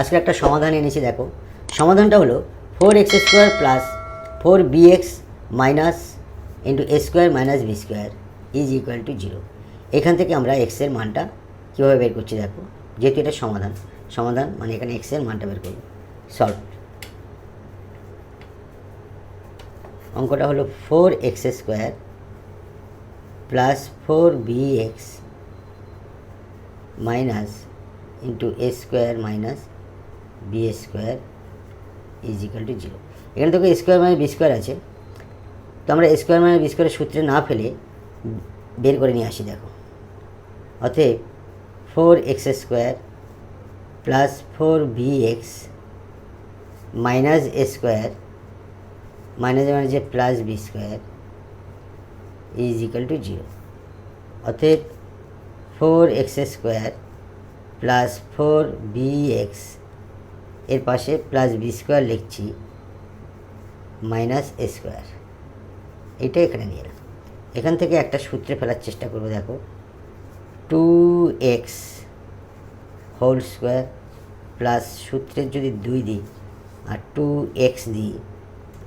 আজকে একটা সমাধান এনেছি, দেখো। সমাধানটা হলো four x square plus four b x minus into a square minus b square is equal to zero এখান থেকে আমরা এক্সের মানটা কীভাবে বের করছি, দেখো। যেহেতু এটা সমাধান সমাধান মানে এখানে এক্সের মানটা বের করব। সলভ অঙ্কটা হলো four x square plus four b x minus into a square minus b square is equal to zero এখানে তোকে স্কোয়ার মানে বি স্কোয়ার আছে। তো আমরা স্কোয়ার মানে বি স্কোয়ারের সূত্রে না ফেলে বের করে নিয়ে আসি, দেখো। অতএব four x square plus four b x minus a square minus মানে যে plus b square is equal to zero অতএব four x square plus four b x এর পাশে প্লাস বি স্কোয়ার লিখছি মাইনাস এ স্কোয়ার এইটা এখানে নিয়ে এলাম। এখান থেকে একটা সূত্রে ফেলার চেষ্টা করব, দেখো। Two x whole square plus সূত্রের যদি দুই দিই, আর টু এক্স দিই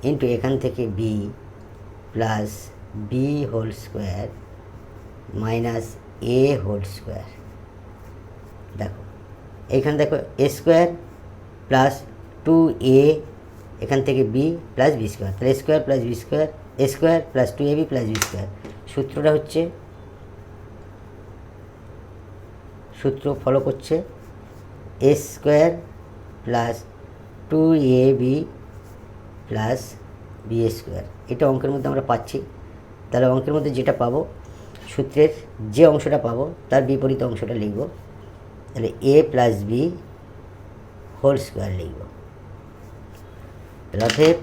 ইন্টু এখান থেকে b plus b whole square minus a whole square দেখো, এইখানে দেখো a square plus two a এখান থেকে বি প্লাস বি স্কোয়ার তাহলে square plus b square a square plus two a b plus b square সূত্রটা হচ্ছে, সূত্র follow করছে a square plus two a b plus b square এটা অঙ্কের মধ্যে আমরা পাচ্ছি। তাহলে অঙ্কের মধ্যে যেটা পাবো, সূত্রের যে অংশটা পাবো, তার বিপরীত অংশটা লিখব। তাহলে a plus b whole square লিখব। অতএব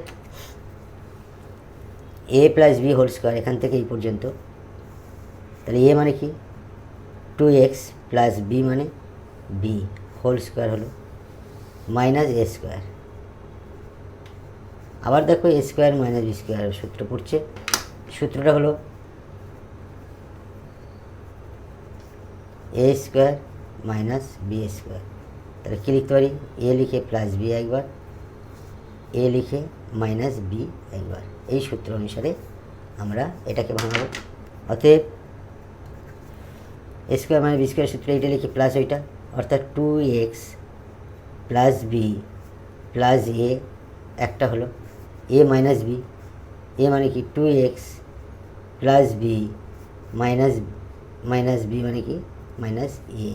a plus b whole square এখান থেকে এই পর্যন্ত। তাহলে এ মানে কি? টু এক্স প্লাস বি মানে বি হোল স্কোয়ার হলো মাইনাস এ স্কোয়ার। আবার দেখো a square minus b square সূত্র পড়ছে। সূত্রটা হলো a square minus b square. তাহলে কী লিখতে পারি? এ লিখে প্লাস বি একবার এ লিখে মাইনাস বি একবার। এই সূত্র অনুসারে আমরা এটাকে ভাঙাবো। অতএব এ স্কোয়ার মানে বি স্কোয়ার সূত্র এইটা লিখে প্লাস ওইটা, অর্থাৎ two x plus b plus a একটা হলো। এ মাইনাস বি এ মানে কি? Two x plus b minus minus b মানে কি? Minus a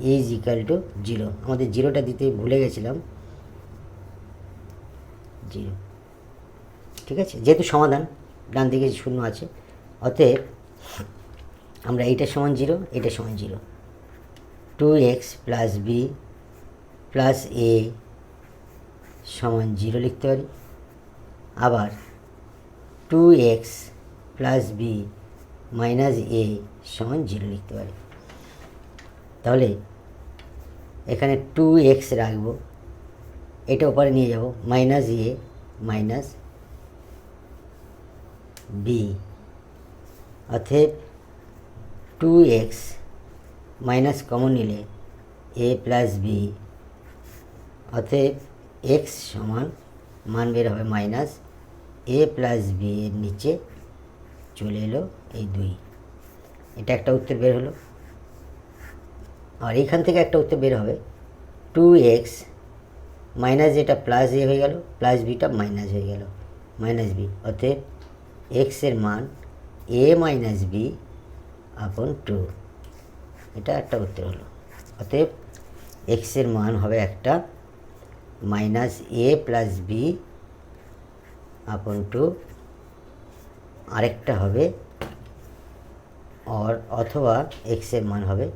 is equal to zero আমাদের জিরোটা দিতে ভুলে গেছিলাম। জিরো ঠিক আছে? যেহেতু সমাধান, ডান দিকে শূন্য আছে। অতএব আমরা এইটার সমান জিরো এইটার সমান zero two x plus b plus a সমান জিরো লিখতে পারি। আবার two x plus b minus a সমান জিরো লিখতে পারি। তাহলে এখানে টু এক্স রাখব। এটা ওপারে নিয়ে যাব। মাইনাস এ মাইনাস বি অতএব টু এক্স মাইনাস কমন নিলে এ প্লাস বি অতএব এক্স সমান মান বের হবে মাইনাস এ প্লাস বি এর নিচে চলে এলো এই দুই। এটা একটা উত্তর বের হলো। আর এইখান থেকে একটা উত্তর বের হবে। টু এক্স মাইনাস যেটা প্লাস এ হয়ে গেল প্লাস বিটা মাইনাস হয়ে গেল। মাইনাস বি অতএব এক্সের মান a minus b upon two এটা একটা উত্তর হলো। অতএব এক্সের মান হবে একটা minus a plus b upon two আরেকটা হবে অর অথবা এক্সের মান হবে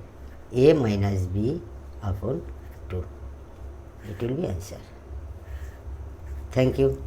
a minus b upon 2. It will be answer. Thank you.